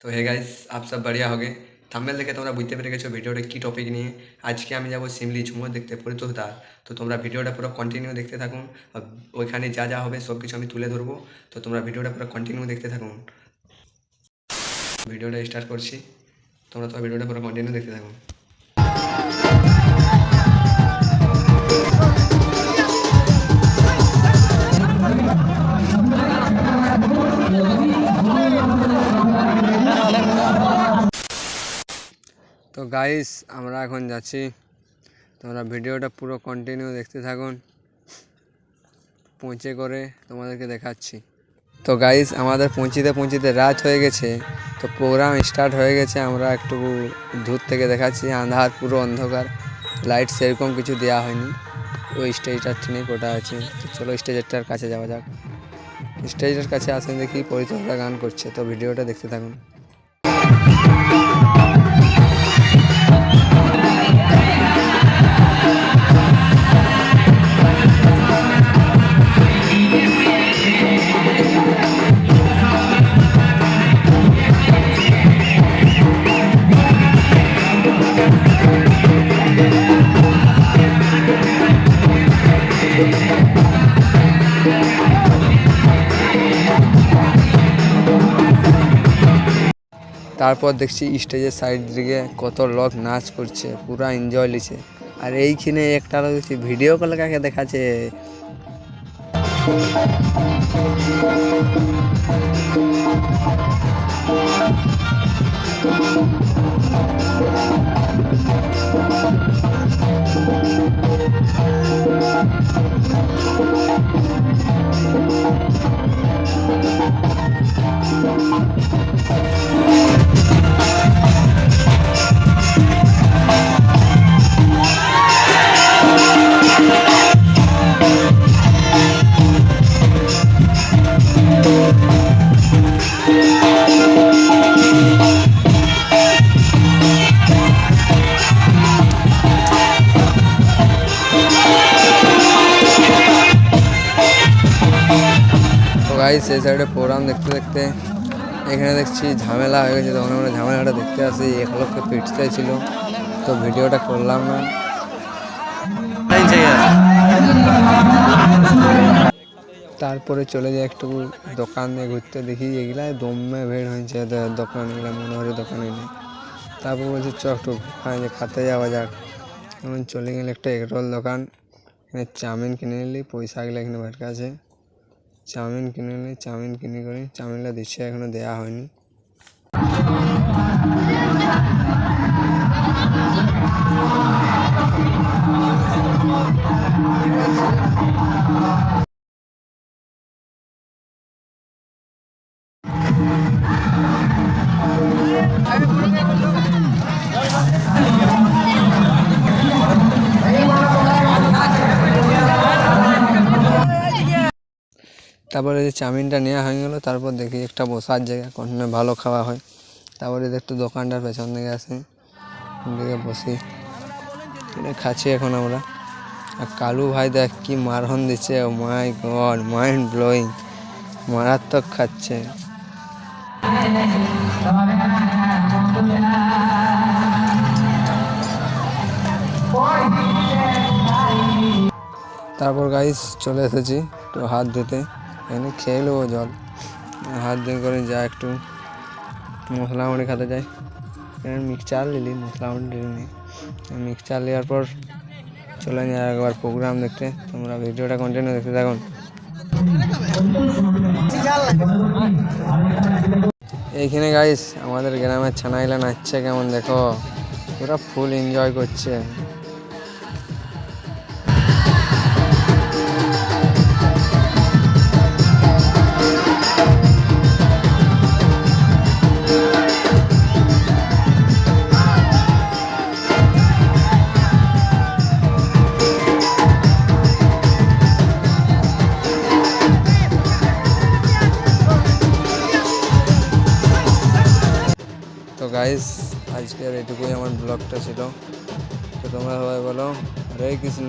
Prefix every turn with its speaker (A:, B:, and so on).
A: তো hey guys up সব বাড়িয়া হবে থাম্বেল দেখে তোমরা বুঝতে পেরে গেছো ভিডিওটা কী টপিক নিয়ে। আজকে আমি যাব সিমলি ঝুমুর দেখতে পরিতোষদা তো তোমরা ভিডিওটা পুরো কন্টিনিউ দেখতে থাকুন। ওইখানে যা যা হবে সব কিছু আমি তুলে ধরবো। তো তোমরা ভিডিওটা পুরো কন্টিনিউ দেখতে থাকুন। ভিডিওটা স্টার্ট করছি। তোমরা তো ভিডিওটা পুরো কন্টিনিউ দেখতে থাকুন। তো গাইস আমরা এখন যাচ্ছি। তোমরা ভিডিওটা পুরো কন্টিনিউ দেখতে থাকুন। পৌঁছে করে তোমাদেরকে দেখাচ্ছি। তো গাইস আমাদের পৌঁছিতে পৌঁছিতে রাত হয়ে গেছে। তো প্রোগ্রাম স্টার্ট হয়ে গেছে, আমরা একটু দূর থেকে দেখাচ্ছি। আন্ধার, পুরো অন্ধকার। লাইট সেরকম কিছু দেওয়া হয়নি। ওই স্টেজটার ঠিক কোটা আছে। তো চলো স্টেজটার কাছে যাওয়া যাক। স্টেজের কাছে আসেন দেখি পরিচর্যা গান করছে। তো ভিডিওটা দেখতে থাকুন। তারপর দেখছি স্টেজের সাইড দিকে কত লোক নাচ করছে, পুরা এনজয় লিছে। আর এইখানে একটা লোক দেখছি ভিডিও কল কাকে দেখাচ্ছে? তো গাইস সেই সাইডে প্রোগ্রাম দেখতে দেখতে এখানে দেখছি ঝামেলা হয়ে গেছে। তখন আমরা ঝামেলাটা দেখতে আসি। এক লোককে পিটতে ছিল। তো ভিডিওটা করলাম না। তারপরে চলে যাই একটু দোকানে ঘুরতে দেখি। এগুলা দমে ভিড় হয়েছে। দোকান এগুলা মনোহরি দোকানে নেই। তারপর বলছি, চ একটু খাতে যাওয়া যাক। এমন চলে গেলে একটা এগরোল দোকান। এখানে চাউমিন কিনে নিলি। পয়সা গেলে এখানে বাড়ির কাছে চাউমিন কিনে নিই চাউমিন কিনে করে। চাউমিনটা দিচ্ছে এখনও দেওয়া হয়নি। তারপরে যে চাউমিনটা নেওয়া হয়ে গেলো, তারপর দেখি একটা বসার জায়গা, কোনখানে ভালো খাওয়া হয়। তারপরে একটু দোকানটার পেছন দিকে আসি দিকে বসি। এটা খাচ্ছি এখন আমরা। আর কালু ভাই দেখ কি মারহন দিচ্ছে। মাই গড মাইন্ড ব্লোয়িং মারাত্মক খাচ্ছে। তারপর গাইস চলে এসেছি একটু হাত ধুতে। এখানে খেয়ে নেব জল। হাত ধুয়ে করে যা একটু মশলা মুড়ি খেতে যাই। এখানে মিক্সচার নিলি মশলা মুড়ি নিলি মিক্সচার নেওয়ার পর চলে যাই একবার প্রোগ্রাম দেখতে। তোমরা ভিডিওটা কন্টিনিউ দেখতে থাকুন এইখানে গাইস আমাদের গ্রামের ছানাগুলা নাচছে কেমন দেখো? পুরো ফুল এনজয় করছে। তো আজকে আর এটুকুই আমার ব্লগটা ছিল। তো তোমরা সবাই বলো হরে কৃষ্ণ।